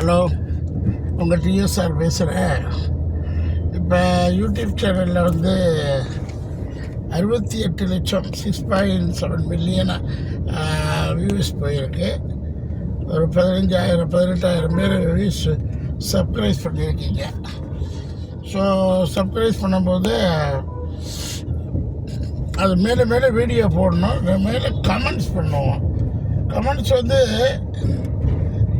Hello உங்கள் TSR பேசுகிறேன் இப்போ யூடியூப் சேனலில் வந்து அறுபத்தி எட்டு லட்சம் six point seven million views போயிருக்கு. ஒரு பதினஞ்சாயிரம் பதினெட்டாயிரம் பேர் வியூஸ் சப்ஸ்கிரைப் பண்ணியிருக்கீங்க. ஸோ சப்ஸ்கிரைப் பண்ணும்போது அது மேலே மேலே வீடியோ போடணும் மேலே கமெண்ட்ஸ் பண்ணுவோம். கமெண்ட்ஸ் வந்து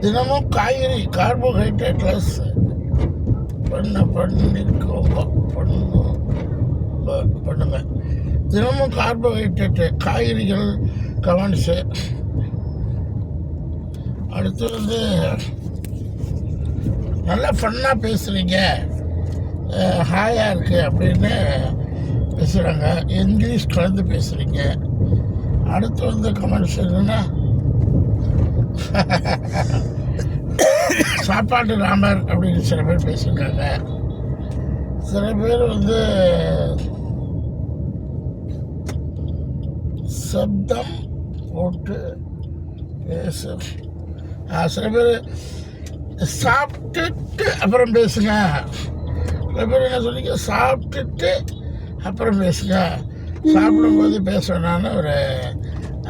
தினமும் காய்கறி கார்போஹைட்ரேட்லெஸ் பண்ண பண்ணிருக்கோம் பண்ணும் பண்ணுங்க. தினமும் கார்போஹைட்ரேட் காய்கறிகள் கமெண்ட்ஸு அடுத்து வந்து நல்லா ஃபன்னாக பேசுகிறீங்க ஹாயாக இருக்குது அப்படின்னு பேசுகிறாங்க இங்கிலீஷ் கலந்து பேசுகிறீங்க அடுத்து வந்து கமெண்ட்ஸ் என்னென்னா சாப்பாட்டு ராமர் அப்படின்னு சில பேர் பேசியிருக்காங்க. சில பேர் வந்து சப்தம் போட்டு பேசு சில பேர் சாப்பிட்டுட்டு அப்புறம் பேசுங்க. சில பேர் என்ன சொன்னீங்க சாப்பிட்டுட்டு அப்புறம் பேசுங்க. சாப்பிடும்போது பேச ஒரு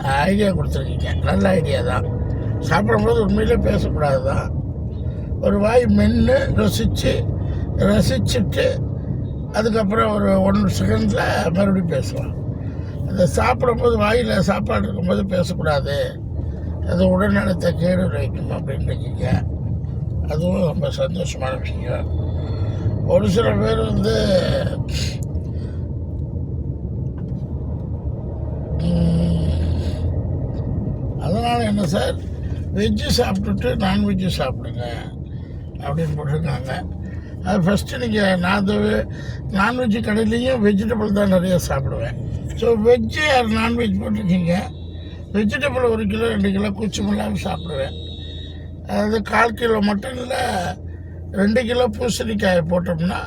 ஐடியா கொடுத்துருக்கீங்க. நல்ல ஐடியா தான். சாப்பிடும்போது உண்மையிலே பேசக்கூடாது தான் ஒரு வாய் மென்று ரசித்து ரசிச்சுட்டு அதுக்கப்புறம் ஒரு ஒன் செகண்டில் மறுபடியும் பேசலாம். அந்த சாப்பிடும்போது வாயில் சாப்பாடு இருக்கும்போது பேசக்கூடாது. அது உடல்நலத்தை கேடு வைக்கும் அப்படின்னு இருக்கீங்க. அதுவும் ரொம்ப சந்தோஷமான விஷயம். ஒரு சில பேர் வந்து அதனால் என்ன சார்? வெஜ்ஜு சாப்பிட்டுட்டு நான்வெஜ்ஜு சாப்பிடுங்க அப்படின்னு போட்டிருக்காங்க. அது ஃபஸ்ட்டு நீங்கள் நான் அந்த நான்வெஜ்ஜு கடையிலையும் வெஜிடபிள் தான் நிறையா சாப்பிடுவேன். So veg or non veg போட்டிருக்கீங்க. வெஜிடபிள் ஒரு கிலோ ரெண்டு கிலோ குச்சிமில்லாமல் சாப்பிடுவேன். அதாவது கால் கிலோ மட்டனில் ரெண்டு கிலோ பூசணிக்காயை போட்டோம்னா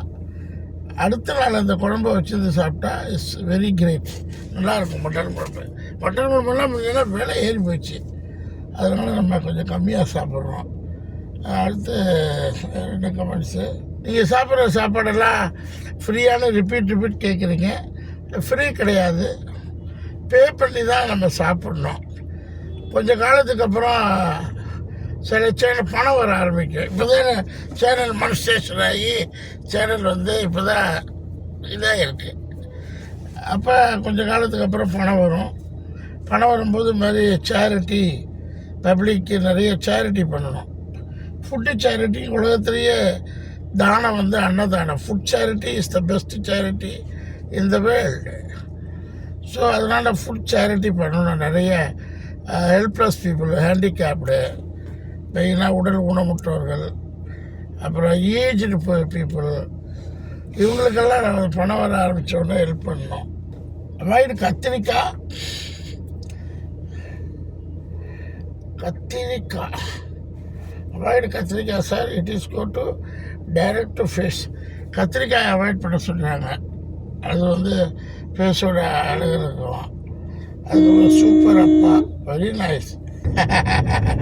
அடுத்த நாள் அந்த குழம்பை வச்சது சாப்பிட்டா இட்ஸ் வெரி கிரேட் நல்லாயிருக்கும் மட்டன் குழம்பு. மட்டன் குழம்புலாம் முன்னாடி விலை ஏறி போச்சு. அதனால் நம்ம கொஞ்சம் கம்மியாக சாப்பிட்றோம். அடுத்து என்ன கமெண்ட்ஸு நீங்கள் சாப்பிட்ற சாப்பாடெல்லாம் ஃப்ரீயான ரிப்பீட் ரிப்பீட் கேட்குறீங்க ஃப்ரீ கிடையாது. பே பண்ணி தான் நம்ம சாப்பிட்ணும். கொஞ்ச காலத்துக்கு அப்புறம் சில சேனல் பணம் வர ஆரம்பிக்கும். இப்போ தான் சேனல் மனஸ்டேஷன் ஆகி சேனல் வந்து இப்போ தான் இதாக இருக்குது அப்போ கொஞ்ச காலத்துக்கு அப்புறம் பணம் வரும். பணம் வரும்போது இது மாதிரி சேரிட்டி பப்ளிக்கு நிறைய சேரிட்டி பண்ணணும். ஃபுட்டு சேரிட்டி உலகத்திலேயே தானம் வந்து அன்னதானம். Food charity is the best charity in the world so அதனால் ஃபுட் சேரிட்டி பண்ணணும். நிறைய ஹெல்ப்லெஸ் பீப்புள் ஹேண்டிகேப்டு மெயினாக உடல் ஊனமுற்றோர்கள் அப்புறம் ஏஜ்டு பீப்புள் இவங்களுக்கெல்லாம் நம்ம பணம் வர ஆரம்பித்தோன்னே ஹெல்ப் பண்ணணும். அவாய்டு கத்திரிக்காய்? கத்திரிக்காய் அவாய்டு கத்திரிக்காய் sir it is go to direct to face கத்திரிக்காய் அவாய்ட் பண்ண சொல்கிறாங்க அது வந்து ஃபேஸோட அழகு இருக்கும். அது சூப்பர் அப்பா. வெரி நைஸ்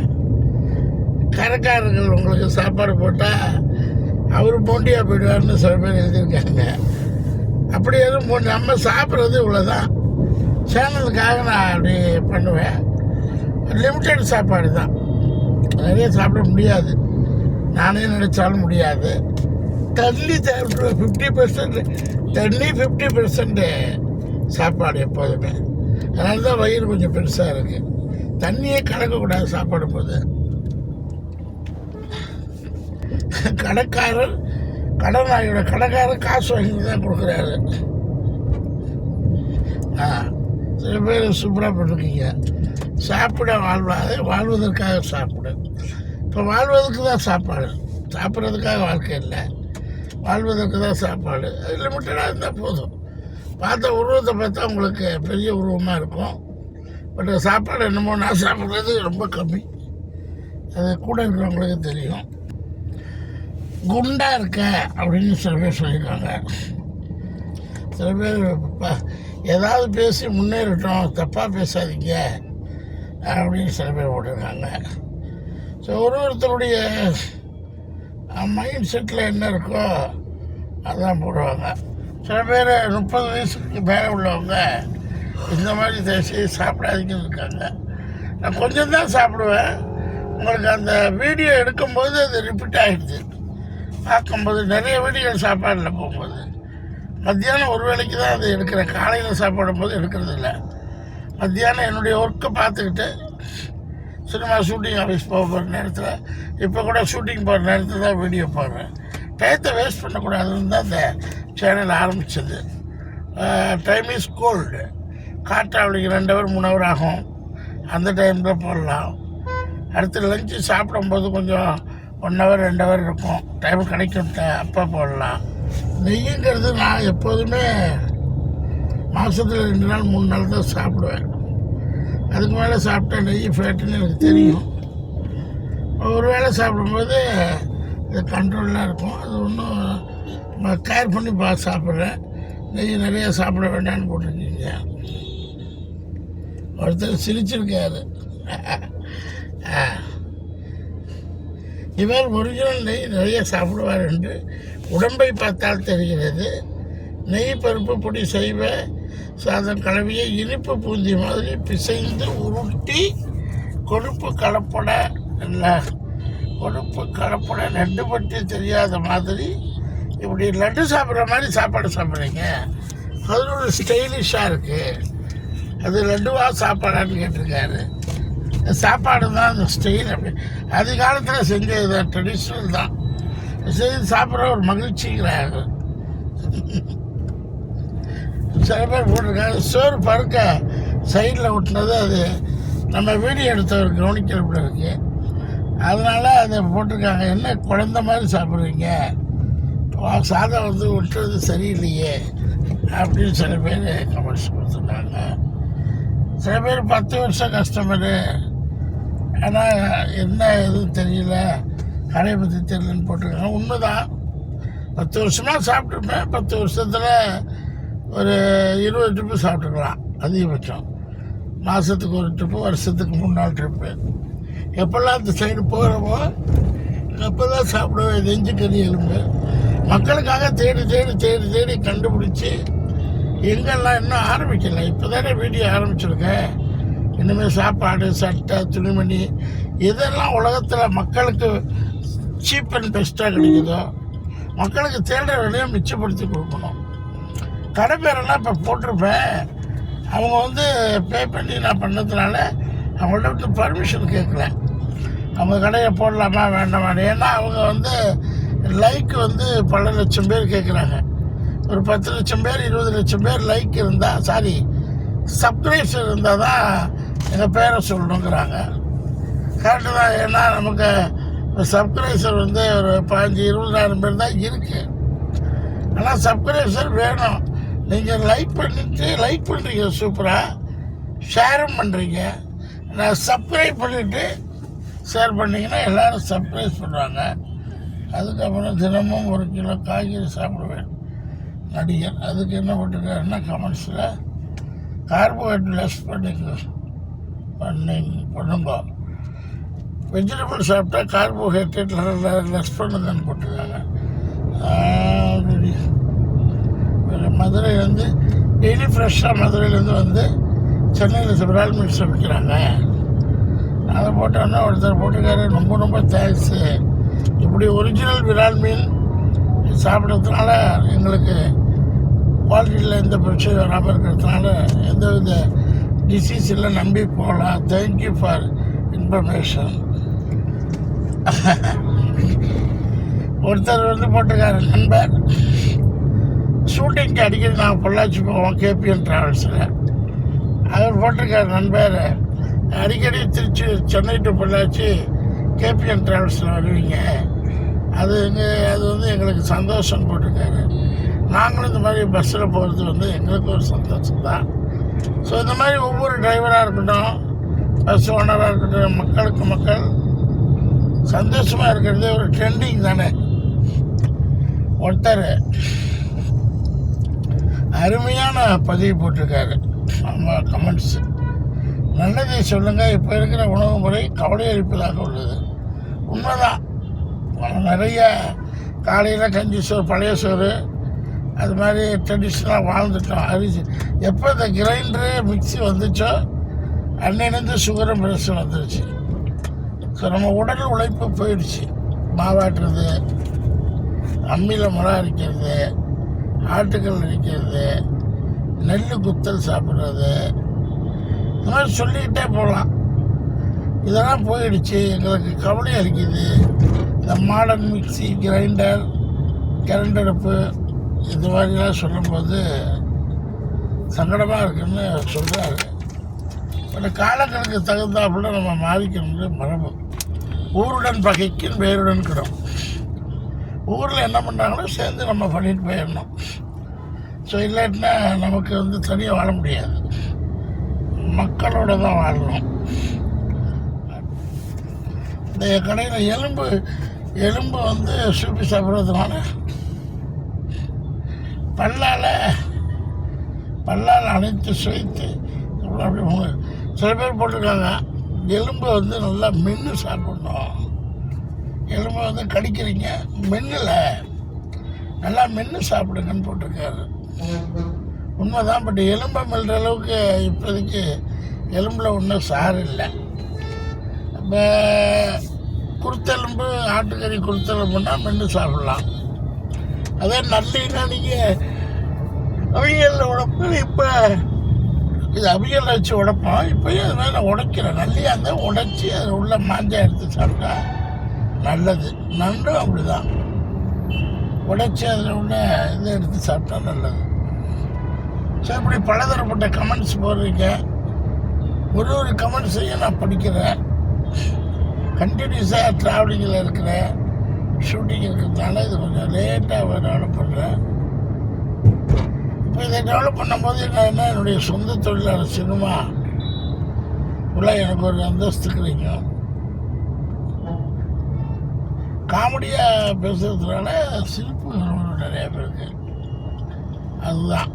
கரக்காரர்கள் உங்களுக்கு சாப்பாடு போட்டால் அவர் போண்டியாக போயிடுவார்னு சில பேர் எழுதியிருக்காங்க. அப்படி எதுவும் நம்ம சாப்பிட்றது இவ்வளோதான் சேனலுக்காக நான் அப்படி பண்ணுவேன். லிமிட்டட் சாப்பாடு தான். நிறைய சாப்பிட முடியாது. நானே நினச்சாலும் முடியாது. தண்ணி தேவை ஃபிஃப்டி பர்சன்ட் தண்ணி ஃபிஃப்டி பர்சன்ட் சாப்பாடு எப்போதுமே. அதனால தான் வயிறு கொஞ்சம் பெருசாக இருக்குது தண்ணியே கலக்கக்கூடாது சாப்பாடும் போது. கடைக்காரர் கடனாளியோட கடைக்காரர் காசு வாங்கி தான் கொடுக்குறாரு. ஆ சில பேர் சூப்பராக போட்டிருக்கீங்க. சாப்பிட வாழ்வாது வாழ்வதற்காக சாப்பிடு. இப்போ வாழ்வதற்கு தான் சாப்பாடு. சாப்பிட்றதுக்காக வாழ்க்கை இல்லை. வாழ்வதற்கு தான் சாப்பாடு. அது லிமிட்டடாக இருந்தால் போதும். பார்த்த உருவத்தை பார்த்தா உங்களுக்கு பெரிய உருவமாக இருக்கும். பட் சாப்பாடு என்னமோ நான் சாப்பிட்றது ரொம்ப கம்மி. அது கூட இருக்கிறவங்களுக்கு தெரியும். குண்டாக இருக்க அப்படின்னு சில பேர் சொல்லியிருக்காங்க. சில பேர் ஏதாவது பேசி முன்னேறட்டும் தப்பாக பேசாதீங்க. அப்படின்னு சில பேர் போட்டிருக்காங்க. ஸோ ஒரு ஒருத்தருடைய மைண்ட் செட்டில் என்ன இருக்கோ அதான் போடுவாங்க. சில பேர் முப்பது வயசுக்கு மேலே உள்ளவங்க இந்த மாதிரி தேசி சாப்பிடாதீங்கன்னு இருக்காங்க. நான் கொஞ்சம் தான் சாப்பிடுவேன். உங்களுக்கு அந்த வீடியோ எடுக்கும்போது அது ரிப்பீட் ஆகிடுது பார்க்கும்போது நிறைய வீடியோ சாப்பாடில் போகும்போது. மத்தியானம் ஒரு வேளைக்கு தான் அது எடுக்கிறேன். காலையில் சாப்பிடும் போது எடுக்கிறது இல்லை மத்தியானம் என்னுடைய ஒர்க்கை பார்த்துக்கிட்டு சினிமா ஷூட்டிங் ஆஃபீஸ் போக போகிற நேரத்தில் இப்போ கூட ஷூட்டிங் போகிற நேரத்தில் தான் வீடியோ போடுறேன் டயத்தை வேஸ்ட் பண்ணக்கூடாதுன்னு தான் இந்த சேனல் ஆரம்பித்தது டைம் இஸ் கோல்டு காற்றாவளிக்கு ரெண்டு ஹவர் மூணு ஹவர் ஆகும். அந்த டைமில் போடலாம். அடுத்து லஞ்சு சாப்பிடும்போது கொஞ்சம் ஒன் ஹவர் ரெண்டு ஹவர் இருக்கும். டைம் கிடைக்கும். அப்போ போடலாம். நெய்யுங்கிறது நான் எப்போதுமே மாதத்தில் ரெண்டு நாள் மூணு நாள் தான் சாப்பிடுவேன். அதுக்கு மேலே சாப்பிட்டா நெய் ஃபேட்டுன்னு எனக்கு தெரியும். ஒரு வேளை சாப்பிடும்போது இது கண்ட்ரோலாக இருக்கும். அது ஒன்றும் கேர் பண்ணி பார்த்து சாப்பிட்றேன். நெய் நிறையா சாப்பிட வேண்டாம்னு போட்டிருக்கீங்க. ஒருத்தர் சிரிச்சிருக்காரு. ஆ. இவர் ஒரிஜினல் நெய் நிறைய சாப்பிடுவார் என்று உடம்பை பார்த்தால் தெரிகிறது. நெய் பருப்பு பொடி செய்வ. சாதம் கலவையை இனிப்பு பூந்தி மாதிரி பிசைந்து உருட்டி கொழுப்பு கலப்பட இல்லை கொழுப்பு கலப்பட லட்டு பற்றி தெரியாத மாதிரி இப்படி லட்டு சாப்பிட்ற மாதிரி சாப்பாடு சாப்பிட்றீங்க. அது ஒரு ஸ்டைலிஷாக இருக்குது அது லட்டுவா சாப்பாடான்னு கேட்டிருக்காரு. சாப்பாடு தான் அந்த ஸ்டைல் அப்படி. அது காலத்தில் செஞ்சது தான் ட்ரெடிஷ்னல் தான். செய்து சாப்பிட்ற ஒரு மகிழ்ச்சிங்கிறாங்க சில பேர் போட்டிருக்காங்க. சோறு பருக்க சைடில் விட்டுனது அது. நம்ம வீடியோ எடுத்தவர் கவனிக்கிறப்பட இருக்குது அதனால அதை போட்டிருக்காங்க. என்ன குழந்த மாதிரி சாப்பிட்றீங்க? சாதம் வந்து விட்டுறது சரியில்லையே அப்படின்னு சில பேர் கமெண்ட்ஸ் கொடுத்துருக்காங்க. சில பேர் பத்து வருஷம் கஸ்டமரு ஆனால் என்ன எதுவும் தெரியல. கடையை பற்றி தெரியலன்னு போட்டிருக்காங்க. உண்மைதான். பத்து வருஷமாக சாப்பிட்ருப்பேன் பத்து வருஷத்தில் ஒரு இருபது ட்ரிப்பு சாப்பிட்டுக்கலாம் அதிகபட்சம். மாதத்துக்கு ஒரு ட்ரிப்பு வருஷத்துக்கு மூணு நாள் ட்ரிப்பு எப்போல்லாம் அந்த சைடு போகிறோமோ எப்போ தான் சாப்பிடுவேன் நெஞ்சு கறி எலும்பு? மக்களுக்காக தேடி தேடி தேடி தேடி கண்டுபிடிச்சி எங்கெல்லாம் இன்னும் ஆரம்பிக்கலை. இப்போ தானே வீடியோ ஆரம்பிச்சிருக்கேன் இனிமேல் சாப்பாடு சட்டை துணிமணி இதெல்லாம் உலகத்தில் மக்களுக்கு சீப் அண்ட் பெஸ்ட்டாக கிடைக்குதோ மக்களுக்கு தேடுற விலையை மிச்சப்படுத்தி கொடுக்கணும். கடை பேரெல்லாம் இப்போ போட்டிருப்பேன். அவங்க வந்து பே பண்ணி நான் பண்ணதுனால அவங்கள்ட்ட வந்து பர்மிஷன் கேட்கல அவங்க கடையை போடலாமா வேண்டாமா ஏன்னா அவங்க வந்து லைக் வந்து பல லட்சம் பேர் கேட்குறாங்க ஒரு பத்து லட்சம் பேர் இருபது லட்சம் பேர் லைக் இருந்தால் சாரி சப்ஸ்கிரைப்ஸ் இருந்தால் தான் எங்கள் பேரை சொல்லணுங்கிறாங்க. கரெக்டு தான். ஏன்னா நமக்கு சப்ஸ்கிரைசர் வந்து ஒரு பதினஞ்சு இருபதாயிரம் பேர் தான் இருக்குது ஆனால் சப்ஸ்கிரைசர் வேணும். நீங்கள் லைக் பண்ணிட்டு லைக் பண்ணுறீங்க சூப்பராக ஷேரும் பண்ணுறீங்க நான் சப்ஸ்கிரைப் பண்ணிவிட்டு ஷேர் பண்ணிங்கன்னா எல்லோரும் சர்ப்ரைஸ் பண்ணுவாங்க. அதுக்கப்புறம் தினமும் ஒரு கிலோ காய்கறி சாப்பிடுவேன். நடிகர் அதுக்கு என்ன போட்டிருக்காருன்னா கமெண்ட்ஸில் கார்போஹைட்ரேட் லெஸ் பண்ணிங்க பண்ணி பண்ணுங்க. வெஜிடபிள் சாப்பிட்டா கார்போஹைட்ரேட் லெஸ் பண்ணுங்கன்னு போட்டிருக்காங்க. மதுரையிலேருந்து டெய்லி ஃப்ரெஷ்ஷாக மதுரையிலேருந்து வந்து சென்னையில் விரால் மினிஸ்டர் விற்கிறாங்க. அதை போட்டோன்னா ஒருத்தர் போட்டிருக்காரு ரொம்ப ரொம்ப தேங்க்ஸு இப்படி ஒரிஜினல் விரால் மீன் சாப்பிட்றதுனால எங்களுக்கு குவாலிட்டியில் எந்த பிரச்சனையும் வராமல் இருக்கிறதுனால எந்த வித டிசீஸ் இல்லை நம்பி போகலாம் தேங்க்யூ ஃபார் இன்ஃபர்மேஷன் ஒருத்தர் வந்து போட்டிருக்காரு நண்பர். ஷூட்டிங்க்கு அடிக்கடி நாங்கள் பொள்ளாச்சி போவோம் கேபிஎன் ட்ராவல்ஸில் அவர் போட்டிருக்காரு நண்பர். அடிக்கடி திருச்சி சென்னை டு பொள்ளாச்சி கேபிஎன் ட்ராவல்ஸில் வருவீங்க. அது அது வந்து எங்களுக்கு சந்தோஷம் போட்டிருக்காரு. நாங்களும் இந்த மாதிரி பஸ்ஸில் போகிறது வந்து எங்களுக்கு ஒரு சந்தோஷம் தான். ஸோ இந்த மாதிரி ஒவ்வொரு டிரைவராக இருக்கட்டும் பஸ் ஓனராக இருக்கட்டும் மக்களுக்கு மக்கள் சந்தோஷமாக இருக்கிறதே ஒரு ட்ரெண்டிங் தானே. ஒருத்தர் அருமையான பதிவு போட்டிருக்காரு. நம்ம கமெண்ட்ஸ் நல்லதை சொல்லுங்கள் இப்போ இருக்கிற உணவு முறை கவலை அளிப்பதாக உள்ளது. உண்மைதான். நிறைய காலையில் கஞ்சி சோறு பழைய சோறு அது மாதிரி ட்ரெடிஷ்னலாக வாழ்ந்துட்டோம். அரிசி. எப்போ இந்த கிரைண்டரு மிக்சி வந்துச்சோ அன்னிலேருந்து சுகரும் பிரஷர் வந்துருச்சு. ஸோ நம்ம உடல் உழைப்பு போயிடுச்சு. மாவாட்டுறது அம்மியில் முளை அரைக்கிறது ஆட்டுக்கல் நடிக்கிறது நெல் குத்தல் சாப்பிட்றது இந்த மாதிரி சொல்லிக்கிட்டே போகலாம். இதெல்லாம் போயிடுச்சு. எங்களுக்கு கவலை இருக்குது இந்த மாடர்ன் மிக்சி கிரைண்டர் கரண்ட் அடுப்பு இது மாதிரிலாம் சொல்லும்போது சங்கடமாக இருக்குன்னு சொல்கிறாரு பட் காலங்களுக்கு தகுந்தாப்புல நம்ம மாறிக்கணும்னு மரபு ஊருடன் பகைக்கும் வேருடன் கிடும் ஊரில் என்ன பண்ணுறாங்களோ சேர்ந்து நம்ம பண்ணிட்டு போயிடணும். ஸோ இல்லாட்டினா நமக்கு வந்து தனியாக வாழ முடியாது. மக்களோட தான் வாழணும். இந்த கடையில் எலும்பு எலும்பு வந்து சூப்பி சாப்பிட்றதுனால பல்லால் பல்லால் அணைத்து சுவைத்து அப்படி சில பேர் போட்டிருக்காங்க எலும்பை வந்து நல்லா மென்று சாப்பிடணும். எலும்பை வந்து கடிக்கிறீங்க? மென்னில் நல்லா மென்று சாப்பிடுங்கன்னு போட்டிருக்காரு. உண்மைதான் பட் எலும்பை மெல்ற அளவுக்கு இப்போதைக்கு எலும்பில் ஒன்றும் சாறு இல்லை. இப்போ குருத்தெலும்பு ஆட்டுக்கறி குருத்தெலும்புன்னா மென்று சாப்பிடலாம். அதே நல்லின்னா நீங்கள் அவியலில் உடப்பு இப்போ இது அவியல் வச்சு உடைப்போம். இப்போயும் அது நான் உடைக்கிறேன். நல்லியாக இருந்தால் உடைச்சி அதில் உள்ள மாஞ்சா எடுத்து சாப்பிட்டா நல்லது. நண்டும் அப்படிதான். உடைச்சி அதில் உள்ள இதை எடுத்து சாப்பிட்டா நல்லது. ஸோ இப்படி பலதரப்பட்ட கமெண்ட்ஸ் போடுறீங்க. ஒரு ஒரு கமெண்ட்ஸையும் நான் படிக்கிறேன். கண்டினியூஸாக ட்ராவலிங்கில் இருக்கிறேன். ஷூட்டிங் இருக்கிறதுனால இது கொஞ்சம் லேட்டாக டெவலப் பண்ணுறேன் இப்போ இதை டெவலப் பண்ணும்போது என்னென்னா என்னுடைய சொந்த தொழிலான சினிமா. உள்ள எனக்கு ஒரு அந்தஸ்து கிடைக்கும். காமெடியாக பேசுகிறதுனால சிரிப்பு வரும் நிறைய பேருக்கு. அதுதான்.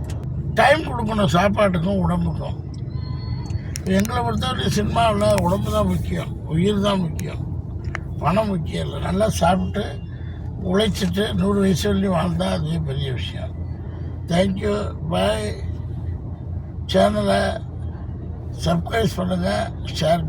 டைம் கொடுக்கணும் சாப்பாட்டுக்கும் உடம்புக்கும். எங்களை பொறுத்தவரைக்கும் சினிமாவில் உடம்பு தான் முக்கியம். உயிர் தான் முக்கியம். பணம் முக்கியம் இல்லை. நல்லா சாப்பிட்டு உழைச்சிட்டு நூறு வயசு வரையும் வாழ்ந்தால் அதுவே பெரிய விஷயம். தேங்க்யூ பாய் சேனலை சப்ஸ்கிரைப் பண்ணுங்கள் ஷேர்